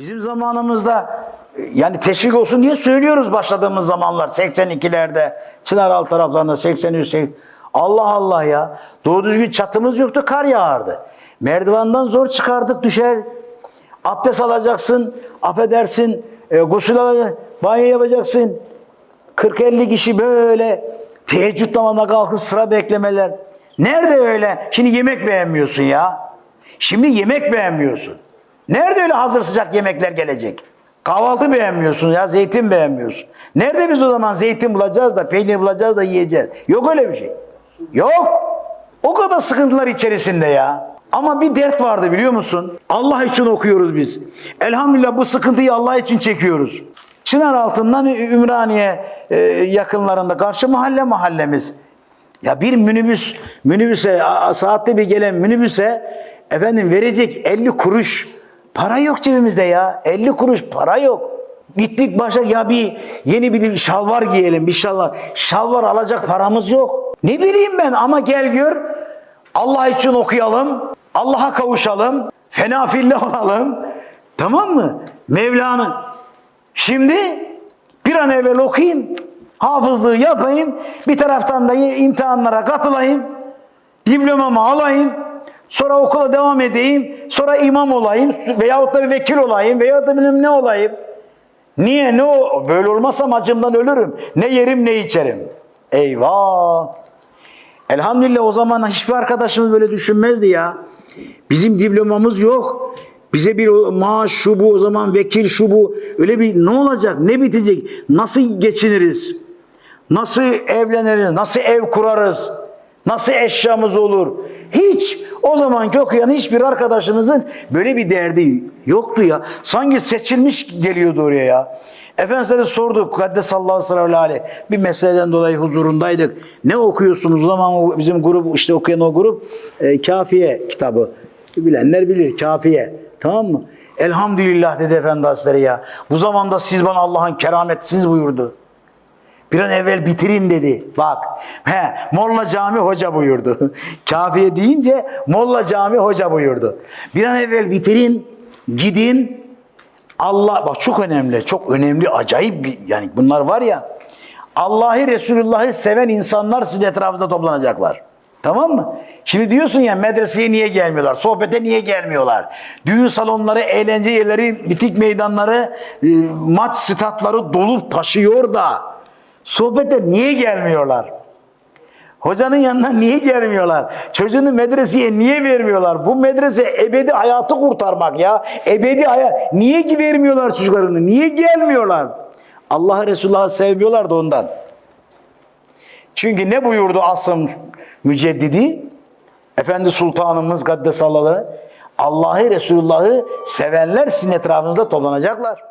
Bizim zamanımızda e, yani teşvik olsun diye söylüyoruz başladığımız zamanlar 82'lerde Çınaraltı taraflarında 83 80 Allah Allah ya. Doğru düzgün çatımız yoktu kar yağardı. Merdivenden zor çıkardık düşer. Abdest alacaksın, affedersin, e, gusül alacaksın, banyo yapacaksın. 40-50 kişi böyle teheccüd namazına kalkıp sıra beklemeler. Nerede öyle? Şimdi yemek beğenmiyorsun ya. Şimdi yemek beğenmiyorsun. Nerede öyle hazır sıcak yemekler gelecek? Kahvaltı beğenmiyorsun ya, zeytin beğenmiyorsun. Nerede biz o zaman zeytin bulacağız da, peynir bulacağız da yiyeceğiz? Yok öyle bir şey. Yok. O kadar sıkıntılar içerisinde ya. Ama bir dert vardı biliyor musun? Allah için okuyoruz biz. Elhamdülillah bu sıkıntıyı Allah için çekiyoruz. Çınar altından Ümraniye e, yakınlarında karşı mahalle mahallemiz. Ya bir minibüs, minibüse saatte bir gelen minibüse efendim verecek 50 kuruş para yok cebimizde ya. 50 kuruş para yok. Gittik başa ya bir yeni bir şalvar giyelim bir şalvar. Şalvar alacak paramız yok. Ne bileyim ben ama gel gör Allah için okuyalım. Allah'a kavuşalım. Fena fillah olalım. Tamam mı? Mevla'nın Şimdi bir an evvel okuyayım, hafızlığı yapayım, bir taraftan da imtihanlara katılayım, diplomamı alayım, sonra okula devam edeyim, sonra imam olayım veyahut da bir vekil olayım veyahut da bilmem ne olayım. Niye? Ne o? Böyle olmazsam acımdan ölürüm. Ne yerim ne içerim. Eyvah! Elhamdülillah o zaman hiçbir arkadaşımız böyle düşünmezdi ya. Bizim diplomamız yok. Bize bir maaş şu bu o zaman vekil şu bu. Öyle bir ne olacak ne bitecek nasıl geçiniriz? Nasıl evleniriz? Nasıl ev kurarız? Nasıl eşyamız olur? Hiç o zamanki okuyan hiçbir arkadaşımızın böyle bir derdi yoktu ya. Sanki seçilmiş geliyordu oraya ya. Efendimiz'e sorduk. Kaddesallahu sallallahu aleyhi. Bir meseleden dolayı huzurundaydık. Ne okuyorsunuz? O zaman bizim grup işte okuyan o grup e, Kafiye kitabı. Bilenler bilir Kafiye. Tamam mı? Elhamdülillah dedi Efendi ya. Bu zamanda siz bana Allah'ın kerametisiniz buyurdu. Bir an evvel bitirin dedi. Bak. He, Molla Cami Hoca buyurdu. Kafiye deyince Molla Cami Hoca buyurdu. Bir an evvel bitirin, gidin. Allah bak çok önemli, çok önemli, acayip bir yani bunlar var ya. Allah'ı Resulullah'ı seven insanlar sizin etrafınızda toplanacaklar. Tamam mı? Şimdi diyorsun ya medreseye niye gelmiyorlar? Sohbete niye gelmiyorlar? Düğün salonları, eğlence yerleri, bitik meydanları, e, maç statları dolup taşıyor da sohbete niye gelmiyorlar? Hocanın yanına niye gelmiyorlar? Çocuğunu medreseye niye vermiyorlar? Bu medrese ebedi hayatı kurtarmak ya. Ebedi hayat. Niye vermiyorlar çocuklarını? Niye gelmiyorlar? Allah Resulullah'ı sevmiyorlar da ondan. Çünkü ne buyurdu asrın müceddidi? Efendi Sultanımız Gaddesallahu Allah'ı Resulullah'ı sevenler sizin etrafınızda toplanacaklar.